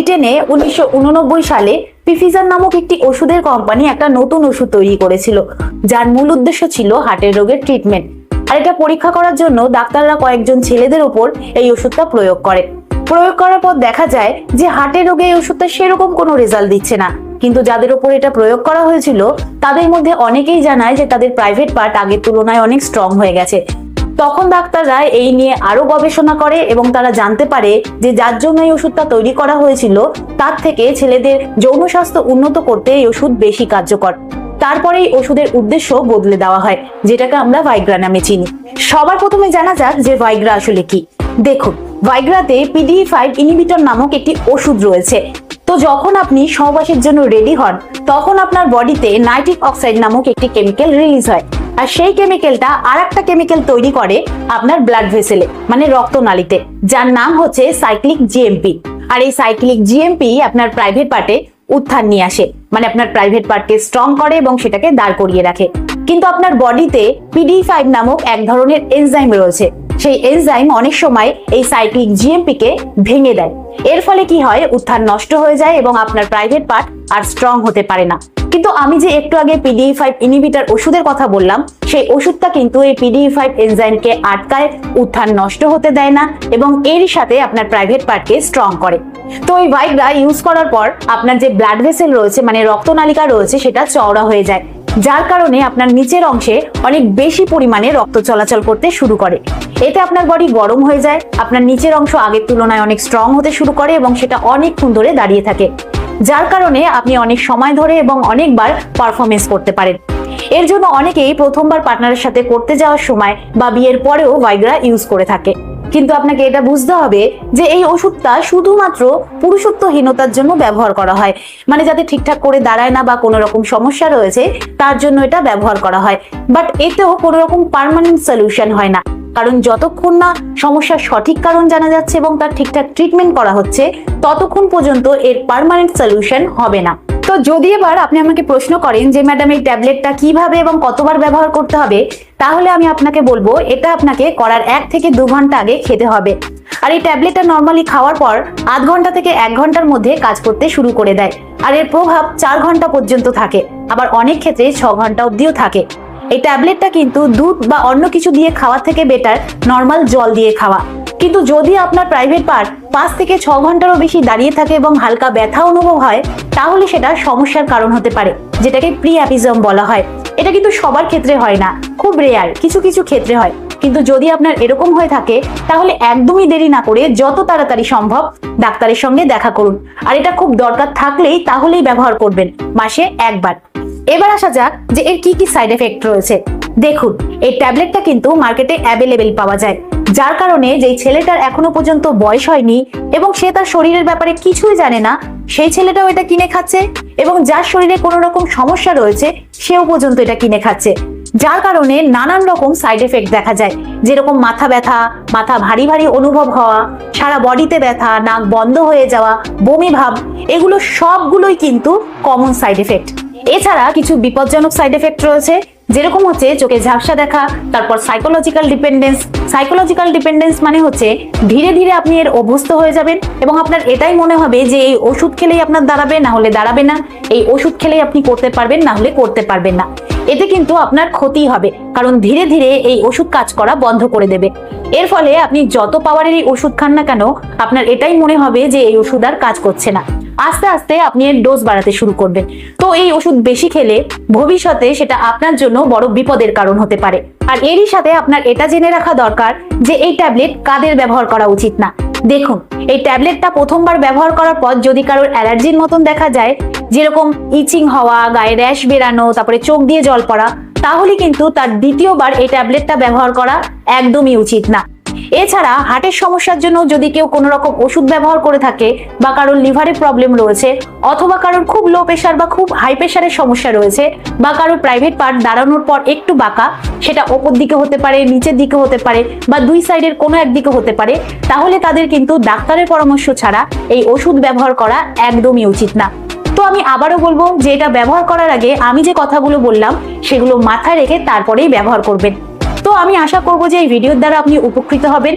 ব্রিটেনে উনিশশো সালে পিফিজার নামক একটি ওষুধের কোম্পানি একটা নতুন ওষুধ তৈরি করেছিল, যার মূল উদ্দেশ্য ছিল হার্টের রোগের ট্রিটমেন্ট আর এটা পরীক্ষা করার জন্য ডাক্তাররা কয়েকজন ছেলেদের ওপর এই ওষুধটা প্রয়োগ করে। প্রয়োগ করার পর দেখা যায় যে হার্টের রোগে এই ওষুধটা সেরকম কোনো রেজাল্ট দিচ্ছে না। কিন্তু যাদের ওপর এটা প্রয়োগ করা হয়েছিল, তাদের মধ্যে অনেকেই জানায় যে তাদের প্রাইভেট পার্ট আগের তুলনায় অনেক স্ট্রং হয়ে গেছে। তখন ডাক্তাররা এই নিয়ে আরও গবেষণা করে এবং তারা জানতে পারে যে যার জন্য এই ওষুধটা তৈরি করা হয়েছিল, তার থেকে ছেলেদের যৌন স্বাস্থ্য উন্নত করতে এই ওষুধ বেশি কার্যকর। তারপরে এই ওষুধের উদ্দেশ্য বদলে দেওয়া হয়, যেটাকে আমরা ভাইগ্রা নামে চিনি। সবার প্রথমে জানা যাক যে ভাইগ্রা আসলে কি। দেখুন, ভাইগ্রাতে পিডি ফাইভ ইনিবিটর নামক একটি ওষুধ রয়েছে। তো যখন আপনি সহবাসের জন্য রেডি হন, তখন আপনার বডিতে নাইট্রিক অক্সাইড নামক একটি কেমিক্যাল রিলিজ হয়। আর সেই কেমিক্যালটা আর একটা কেমিক্যাল তৈরি করে আপনার ব্লাড ভেসেলে মানে রক্তনালীতে, যার নাম হচ্ছে সাইক্লিক জিএমপি আর এই সাইক্লিক জিএমপি আপনার প্রাইভেট পার্টে উত্থান নিয়ে আসে মানে আপনার প্রাইভেট পার্টকে স্ট্রং করে এবং সেটাকে দাঁড় করিয়ে রাখে। কিন্তু আপনার বডিতে পিডি ফাইভ নামক এক ধরনের এনজাইম রয়েছে, সেই এনজাইম অনেক সময় এই সাইক্লিক জিএমপি কে ভেঙে দেয়। এর ফলে কি হয়? উত্থান নষ্ট হয়ে যায় এবং আপনার প্রাইভেট পার্ট আর স্ট্রং হতে পারে না। কিন্তু আমি যে একটু আগে পিডি ফাইভ ইনিবিটার ওষুধের কথা বললাম, সেই ওষুধটা কিন্তু এই পিডি ফাইভ এনজাইমকে আটকায় উত্থান নষ্ট হতে দেয় না এবং এরই সাথে আপনার প্রাইভেট পার্টকে স্ট্রং করে। তো এই ভাইগরা ইউজ করার পর আপনার যে ব্লাড ভেসেল রয়েছে মানে রক্তনালিকা রয়েছে, সেটা চওড়া হয়ে যায়। যার কারণে আপনার নিচের অংশে অনেক বেশি পরিমাণে রক্ত চলাচল করতে শুরু করে। এতে আপনার বডি গরম হয়ে যায়, আপনার নিচের অংশ আগের তুলনায় অনেক স্ট্রং হতে শুরু করে এবং সেটা অনেকক্ষণ ধরে দাঁড়িয়ে থাকে। যার কারণে আপনি অনেক সময় ধরে এবং অনেকবার পারফরমেন্স করতে পারেন। এর জন্য অনেকেই প্রথমবার পার্টনারের সাথে করতে যাওয়ার সময় বা বিয়ের পরেও ভাইগ্রা ইউজ করে থাকে। কিন্তু আপনাকে এটা বুঝতে হবে যে এই ওষুধটা শুধুমাত্র পুরুষত্বহীনতার জন্য ব্যবহার করা হয়। মানে যাতে ঠিকঠাক করে দাঁড়ায় না বা কোনো রকম সমস্যা রয়েছে, তার জন্য এটা ব্যবহার করা হয়। বাট এতেও কোনো রকম পার্মানেন্ট সলিউশন হয় না। কারণ যতক্ষণ না সমস্যার সঠিক কারণ জানা যাচ্ছে এবং তার ঠিকঠাক ট্রিটমেন্ট করা হচ্ছে, ততক্ষণ পর্যন্ত এর পার্মানেন্ট সলিউশন হবে না। তো যদি এবার আপনি আমাকে প্রশ্ন করেন যে ম্যাডাম এই ট্যাবলেটটা কীভাবে এবং কতবার ব্যবহার করতে হবে? তাহলে আমি আপনাকে বলব, এটা আপনাকে করার এক থেকে দু ঘণ্টা আগে খেতে হবে। আর এই ট্যাবলেটটা নর্মালি খাওয়ার পর আধ ঘণ্টা থেকে এক ঘণ্টার মধ্যে কাজ করতে শুরু করে দেয়। আর এর প্রভাব চার ঘণ্টা পর্যন্ত থাকে। আবার অনেক ক্ষেত্রে ছ ঘণ্টা অবধিও থাকে। এই ট্যাবলেটটা কিন্তু দুধ বা অন্য কিছু দিয়ে খাওয়া থেকে বেটার নর্মাল জল দিয়ে খাওয়া। কিন্তু যদি আপনার প্রাইভেট পার্ট পাঁচ থেকে ছ ঘন্টারও বেশি দাঁড়িয়ে থাকে এবং হালকা ব্যথা অনুভব হয়, তাহলে সেটা সমস্যার কারণ হতে পারে, যেটাকে প্রি অ্যাপিজম বলা হয়। এটা কিন্তু সবার ক্ষেত্রে হয় না, খুব রেয়ার কিছু কিছু ক্ষেত্রে হয়। কিন্তু যদি আপনার এরকম হয়ে থাকে, তাহলে একদমই দেরি না করে যত তাড়াতাড়ি সম্ভব ডাক্তারের সঙ্গে দেখা করুন। আর এটা খুব দরকার থাকলেই তাহলেই ব্যবহার করবেন, মাসে একবার। এবার আসা যাক যে এর কি কি সাইড এফেক্ট রয়েছে। দেখুন, এই ট্যাবলেটটা কিন্তু মার্কেটে অ্যাভেলেবেল পাওয়া যায়। যার কারণে যেই ছেলেটার এখনও পর্যন্ত বয়স হয়নি এবং সে তার শরীরের ব্যাপারে কিছুই জানে না, সেই ছেলেটাও এটা কিনে খাচ্ছে এবং যার শরীরে কোনো রকম সমস্যা রয়েছে, সেও পর্যন্ত এটা কিনে খাচ্ছে। যার কারণে নানান রকম সাইড এফেক্ট দেখা যায়। যেরকম মাথা ব্যথা, মাথা ভারী ভারী অনুভব হওয়া, সারা বডিতে ব্যথা, নাক বন্ধ হয়ে যাওয়া, বমি ভাব, এগুলো সবগুলোই কিন্তু কমন সাইড এফেক্ট এছাড়া কিছু বিপজ্জনক সাইড এফেক্ট রয়েছে, যেরকম হচ্ছে চোখে ঝাপসা দেখা, তারপর সাইকোলজিক্যাল ডিপেন্ডেন্স সাইকোলজিক্যাল ডিপেন্ডেন্স মানে হচ্ছে ধীরে ধীরে আপনি এর অভ্যস্ত হয়ে যাবেন এবং আপনার এটাই মনে হবে যে এই ওষুধ খেলেই আপনার দাঁড়াবে, না হলে দাঁড়াবে না। এই ওষুধ খেলেই আপনি করতে পারবেন, না হলে করতে পারবেন না। এতে কিন্তু আপনার ক্ষতি হবে, কারণ ধীরে ধীরে এই ওষুধ কাজ করা বন্ধ করে দেবে। এর ফলে আপনি যত পাওয়ারের এই ওষুধ খান না কেন, আপনার এটাই মনে হবে যে এই ওষুধ আর কাজ করছে না। আস্তে আস্তে আপনি এর ডোজ বাড়াতে শুরু করবেন। তো এই ওষুধ বেশি খেলে ভবিষ্যতে সেটা আপনার জন্য বড় বিপদের কারণ হতে পারে। আর এরই সাথে আপনার এটা জেনে রাখা দরকার যে এই ট্যাবলেট কাদের ব্যবহার করা উচিত না। দেখুন, এই ট্যাবলেটটা প্রথমবার ব্যবহার করার পর যদি কারোর অ্যালার্জির মতন দেখা যায়, যেরকম ইচিং হওয়া, গায়ে র্যাশ বেরানো, তারপরে চোখ দিয়ে জল পড়া, তাহলে কিন্তু তার দ্বিতীয়বার এই ট্যাবলেটটা ব্যবহার করা একদমই উচিত না। এছাড়া হার্টের সমস্যার জন্য যদি কেউ কোনো রকম ওষুধ ব্যবহার করে থাকে বা কারোর লিভারে প্রবলেম রয়েছে অথবা কারোর খুব লো প্রেশার বা খুব হাই প্রেশারের সমস্যা রয়েছে বা কারোর প্রাইভেট পার্ট দাঁড়ানোর পর একটু বাঁকা, সেটা ওপর দিকে হতে পারে, নিচের দিকে হতে পারে বা দুই সাইডের কোনো একদিকে হতে পারে, তাহলে তাদের কিন্তু ডাক্তারের পরামর্শ ছাড়া এই ওষুধ ব্যবহার করা একদমই উচিত না। তো আমি আবারও বলব যে এটা ব্যবহার করার আগে আমি যে কথাগুলো বললাম, সেগুলো মাথায় রেখে তারপরেই ব্যবহার করবেন। তো আমি আশা করব যে এই ভিডিওর দ্বারা আপনি উপকৃত হবেন।